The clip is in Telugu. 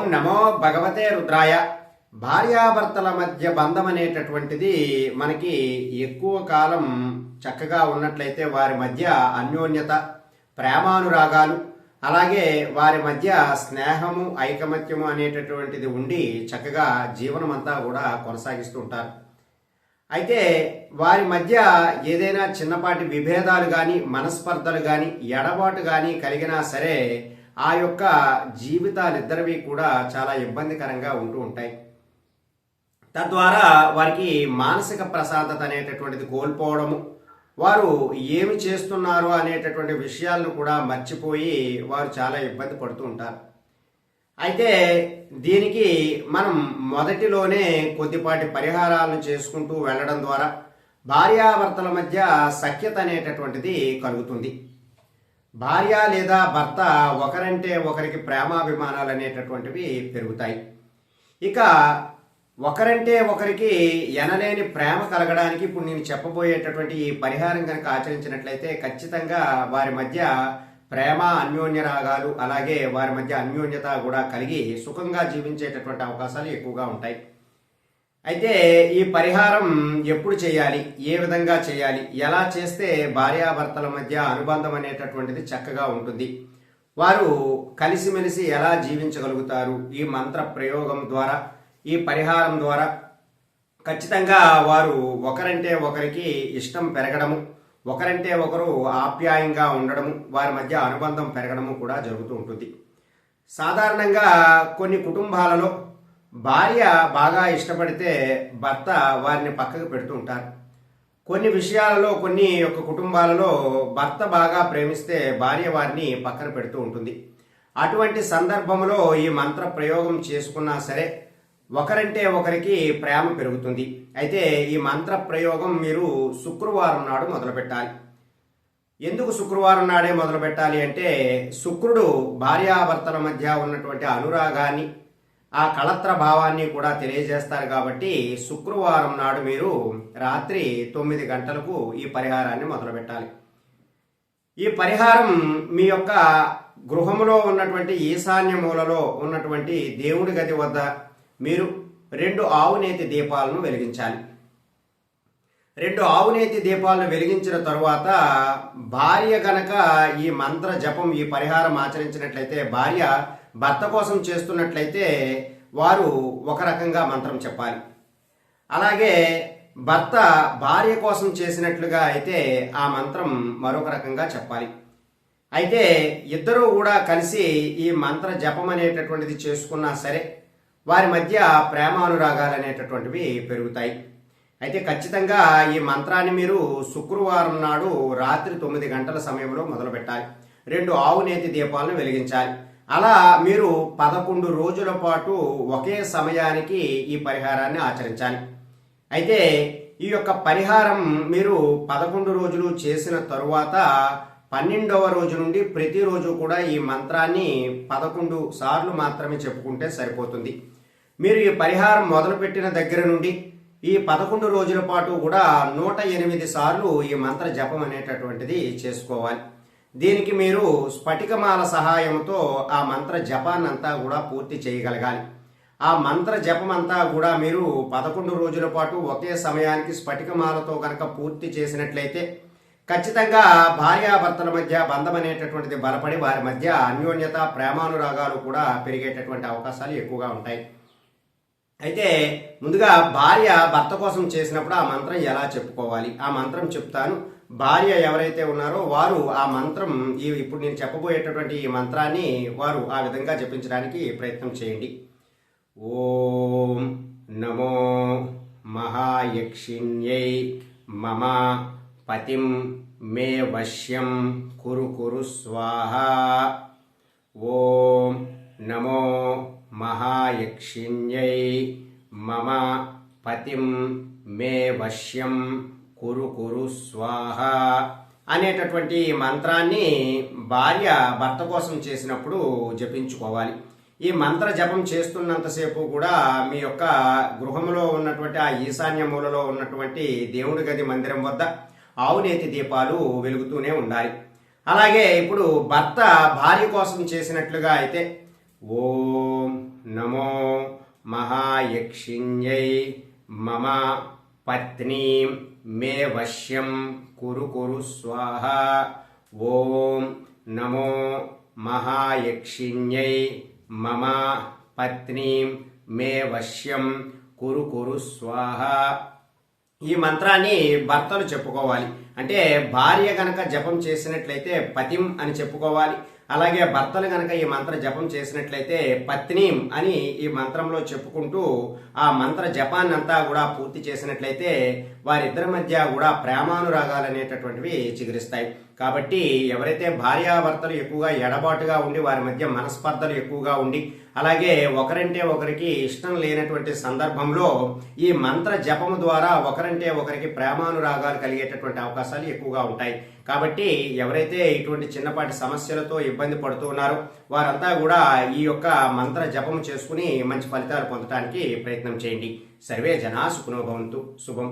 ఓం నమో భగవతే రుద్రాయ. భార్యాభర్తల మధ్య బంధం అనేటటువంటిది మనకి ఎక్కువ కాలం చక్కగా ఉన్నట్లయితే వారి మధ్య అన్యోన్యత ప్రేమానురాగాలు అలాగే వారి మధ్య స్నేహము ఐకమత్యము అనేటటువంటిది ఉండి చక్కగా జీవనం అంతా కూడా కొనసాగిస్తూ ఉంటారు. అయితే వారి మధ్య ఏదైనా చిన్నపాటి విభేదాలు కానీ మనస్పర్ధలు కానీ ఎడబాటు కానీ కలిగినా సరే ఆ యొక్క జీవితాలిద్దరివి కూడా చాలా ఇబ్బందికరంగా ఉంటూ ఉంటాయి. తద్వారా వారికి మానసిక ప్రశాంతత అనేటటువంటిది కోల్పోవడము వారు ఏమి చేస్తున్నారు అనేటటువంటి విషయాలను కూడా మర్చిపోయి వారు చాలా ఇబ్బంది పడుతూ ఉంటారు. అయితే దీనికి మనం మొదటిలోనే కొద్దిపాటి పరిహారాలను చేసుకుంటూ వెళ్ళడం ద్వారా భార్యాభర్తల మధ్య సఖ్యత అనేటటువంటిది కలుగుతుంది. భార్య లేదా భర్త ఒకరంటే ఒకరికి ప్రేమాభిమానాలు అనేటటువంటివి పెరుగుతాయి. ఇక ఒకరంటే ఒకరికి ఎనలేని ప్రేమ కలగడానికి ఇప్పుడు నేను చెప్పబోయేటటువంటి ఈ పరిహారం కనుక ఆచరించినట్లయితే ఖచ్చితంగా వారి మధ్య ప్రేమ అన్యోన్య రాగాలు అలాగే వారి మధ్య అన్యోన్యత కూడా కలిగి సుఖంగా జీవించేటటువంటి అవకాశాలు ఎక్కువగా ఉంటాయి. అయితే ఈ పరిహారం ఎప్పుడు చేయాలి? ఏ విధంగా చేయాలి? ఎలా చేస్తే భార్యాభర్తల మధ్య అనుబంధం అనేటటువంటిది చక్కగా ఉంటుంది? వారు కలిసిమెలిసి ఎలా జీవించగలుగుతారు? ఈ మంత్ర ప్రయోగం ద్వారా ఈ పరిహారం ద్వారా ఖచ్చితంగా వారు ఒకరంటే ఒకరికి ఇష్టం పెరగడము ఒకరంటే ఒకరు ఆప్యాయంగా ఉండడము వారి మధ్య అనుబంధం పెరగడము కూడా జరుగుతూ ఉంటుంది. సాధారణంగా కొన్ని కుటుంబాలలో భార్య బాగా ఇష్టపడితే భర్త వారిని పక్కకు పెడుతూ ఉంటారు. కొన్ని విషయాలలో కొన్ని యొక్క కుటుంబాలలో భర్త బాగా ప్రేమిస్తే భార్య వారిని పక్కన పెడుతూ ఉంటుంది. అటువంటి సందర్భంలో ఈ మంత్ర ప్రయోగం చేసుకున్నా సరే ఒకరంటే ఒకరికి ప్రేమ పెరుగుతుంది. అయితే ఈ మంత్ర ప్రయోగం మీరు శుక్రవారం నాడు మొదలు పెట్టాలి ఎందుకు శుక్రవారం నాడే మొదలు పెట్టాలి అంటే శుక్రుడు భార్యాభర్తల మధ్య ఉన్నటువంటి అనురాగాన్ని ఆ కళత్ర భావాన్ని కూడా తెలియజేస్తారు కాబట్టి శుక్రవారం నాడు మీరు రాత్రి తొమ్మిది గంటలకు ఈ పరిహారాన్ని మొదలుపెట్టాలి. ఈ పరిహారం మీ యొక్క గృహములో ఉన్నటువంటి ఈశాన్య మూలలో ఉన్నటువంటి దేవుడి గది వద్ద మీరు రెండు ఆవునేతి దీపాలను వెలిగించాలి. రెండు ఆవునేతి దీపాలను వెలిగించిన తరువాత భార్య గనక ఈ మంత్ర జపం ఈ పరిహారం ఆచరించినట్లయితే భార్య భర్త కోసం చేస్తున్నట్లయితే వారు ఒక రకంగా మంత్రం చెప్పాలి. అలాగే భర్త భార్య కోసం చేసినట్లుగా అయితే ఆ మంత్రం మరొక రకంగా చెప్పాలి. అయితే ఇద్దరూ కూడా కలిసి ఈ మంత్ర జపం అనేటటువంటిది చేసుకున్నా సరే వారి మధ్య ప్రేమానురాగాలు అనేటటువంటివి పెరుగుతాయి. అయితే ఖచ్చితంగా ఈ మంత్రాన్ని మీరు శుక్రవారం నాడు రాత్రి తొమ్మిది గంటల సమయంలో మొదలు పెట్టాలి రెండు ఆవునేతి దీపాలను వెలిగించాలి. అలా మీరు పదకొండు రోజుల పాటు ఒకే సమయానికి ఈ పరిహారాన్ని ఆచరించాలి. అయితే ఈ యొక్క పరిహారం మీరు పదకొండు రోజులు చేసిన తరువాత పన్నెండవ రోజు నుండి ప్రతిరోజు కూడా ఈ మంత్రాన్ని పదకొండు సార్లు మాత్రమే చెప్పుకుంటే సరిపోతుంది. మీరు ఈ పరిహారం మొదలుపెట్టిన దగ్గర నుండి ఈ పదకొండు రోజుల పాటు కూడా నూట ఎనిమిది సార్లు ఈ మంత్ర జపం అనేటటువంటిది చేసుకోవాలి. దీనికి మీరు స్ఫటికమాల సహాయంతో ఆ మంత్ర జపాన్నంతా కూడా పూర్తి చేయగలగాలి. ఆ మంత్ర జపం అంతా కూడా మీరు పదకొండు రోజుల పాటు ఒకే సమయానికి స్ఫటికమాలతో కనుక పూర్తి చేసినట్లయితే ఖచ్చితంగా భార్యాభర్తల మధ్య బంధం అనేటటువంటిది బలపడి వారి మధ్య అన్యోన్యత ప్రేమానురాగాలు కూడా పెరిగేటటువంటి అవకాశాలు ఎక్కువగా ఉంటాయి. అయితే ముందుగా భార్య భర్త కోసం చేసినప్పుడు ఆ మంత్రం ఎలా చెప్పుకోవాలి? ఆ మంత్రం చెప్తాను. భార్య ఎవరైతే ఉన్నారో వారు ఆ మంత్రం ఈ ఇప్పుడు నేను చెప్పబోయేటటువంటి ఈ మంత్రాన్ని వారు ఆ విధంగా జపించడానికి ప్రయత్నం చేయండి. ఓం నమో మహాయక్షిణ్యై మమ పతిం మే వశ్యం కురు కురు స్వాహ. ఓం నమో మహాయక్షిణ్యై మమ పతిం మే వశ్యం కురు కురు స్వాహ అనేటటువంటి మంత్రాన్ని భార్య భర్త కోసం చేసినప్పుడు జపించుకోవాలి. ఈ మంత్ర జపం చేస్తున్నంతసేపు కూడా మీ యొక్క గృహంలో ఉన్నటువంటి ఆ ఈశాన్య మూలలో ఉన్నటువంటి దేవుడి గది మందిరం వద్ద ఆవునేతి దీపాలు వెలుగుతూనే ఉండాలి. అలాగే ఇప్పుడు భర్త భార్య కోసం చేసినట్లుగా అయితే ఓం నమో మహాయక్షిణ్యై మమ పత్నీం మే వశ్యం కురు కురు స్వాహ. ఓం నమో మహాయక్షిణ్యై మమ పత్నీం మే వశ్యం కురు కురు స్వాహ. ఈ మంత్రాన్ని భర్తలు చెప్పుకోవాలి. అంటే భార్య గనక జపం చేసినట్లయితే పతిం అని చెప్పుకోవాలి. అలాగే భర్తలు గనక ఈ మంత్ర జపం చేసినట్లయితే పత్నీం అని ఈ మంత్రంలో చెప్పుకుంటూ ఆ మంత్ర జపాన్ని అంతా కూడా పూర్తి చేసినట్లయితే వారిద్దరి మధ్య కూడా ప్రేమానురాగాలు అనేటటువంటివి చిగురిస్తాయి. కాబట్టి ఎవరైతే భార్యాభర్తలు ఎక్కువగా ఎడబాటుగా ఉండి వారి మధ్య మనస్పర్ధలు ఎక్కువగా ఉండి అలాగే ఒకరంటే ఒకరికి ఇష్టం లేనటువంటి సందర్భంలో ఈ మంత్ర జపము ద్వారా ఒకరంటే ఒకరికి ప్రేమానురాగాలు కలిగేటటువంటి అవకాశాలు ఎక్కువగా ఉంటాయి. కాబట్టి ఎవరైతే ఇటువంటి చిన్నపాటి సమస్యలతో ఇబ్బంది పడుతున్నారో వారంతా కూడా ఈ యొక్క మంత్ర జపము చేసుకుని మంచి ఫలితాలు పొందడానికి ప్రయత్నం చేయండి. సర్వే జనా సుఖనోభవంతు శుభం.